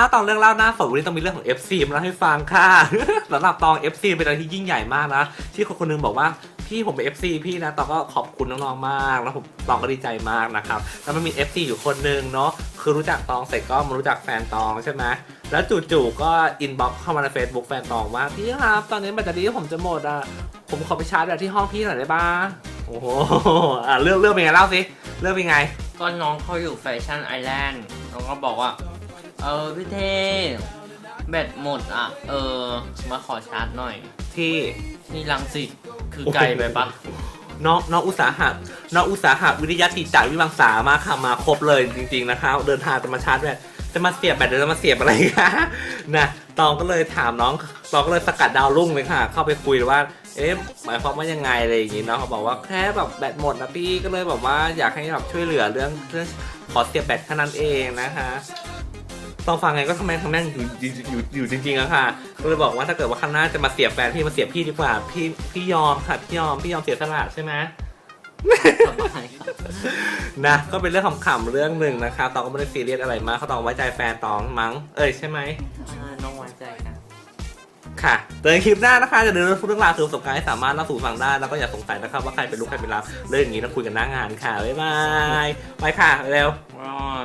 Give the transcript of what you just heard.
ถ้าตอนเรื่องเล่าหน้าฝนวันนี้ต้องมีเรื่องของ FC มาเล่าให้ฟังค่ะ สำหรับตอง FC เป็นอะไรที่ยิ่งใหญ่มากนะ ที่คนคนหนึงบอกว่าพี่ผมเป็น FC พี่นะตองก็ขอบคุณน้องๆมาก แล้วผมตองก็ดีใจมากนะครับ แล้วมันมี FC อยู่คนหนึงเนาะคือรู้จักตองเสร็จก็มารู้จักแฟนตองใช่ไหมแล้วจู่ๆก็อินบ็อกเข้ามาใน Facebook แฟนตองว่าพี่ครับตอนนี้แบตเตอรี่ผมจะหมดอะผมขอไปชาร์จแบตที่ห้องพี่หน่อยได้ปะโอ้โหอะเรื่องเรื่องเป็นไงเล่าสิเรื่องเป็นไง ก็น้องเขาอยู่แฟชั่นไอแลนด์น้องก็บอกว่า เออพี่เทแบตหมดอะ เออ มาขอชาร์จหน่อย ที่ที่ลังสิตคือไกลไปปะน้องน้องอุตสาหะน้องอุตสาหะวิทยาศาสตร์จากวิบังษามาค่ะมาครบเลยจริง ๆนะคะ เดินทางจะมาชาร์จแบต จะมาเสียบแบตหรือจะมาเสียบอะไรคะนะตองก็เลยถามน้องตองก็เลยสกัดดาวรุ่งเลยค่ะ เข้าไปคุยว่า เอ๊ะหมายความว่ายังไงอะไรอย่างงี้เนาะเขาบอกว่าแค่แบบแบตหมดนะพี่ก็เลยแบบว่าอยากให้แบบช่วยเหลือเรื่องเรื่องขอเสียบแบตแค่นั้นเองนะคะตองฟังไงก็ทำไมทำแม่งอยู่อยู่อยู่จริงๆอะค่ะ ก็เลยบอกว่าถ้าเกิดว่าข้างหน้าจะมาเสียบแฟนพี่มาเสียบพี่ดีกว่า พี่พี่ยอมค่ะพี่ยอมพี่ยอมเสียสละใช่ไหมสบาย นะก็เป็นเรื่องขำๆเรื่องหนึ่งนะครับตองก็ไม่ได้ซีเรียสอะไรมากเขาตองไว้ใจแฟนตองมั้ง เอ้ยใช่ไหมอ่าน้องไว้ใจกันค่ะเจอกันคลิปหน้านะคะจะเดินพูดเรื่องราวคือประสบการณ์ให้สามารถเล่าสู่ฟังได้แล้วก็อย่าสงสัยนะครับว่าใครเป็นลูกใครเป็นรับเรื่องอย่างนี้นะคุยกันหน้างานค่ะบ๊ายบายไปค่ะเร็ว ว้าว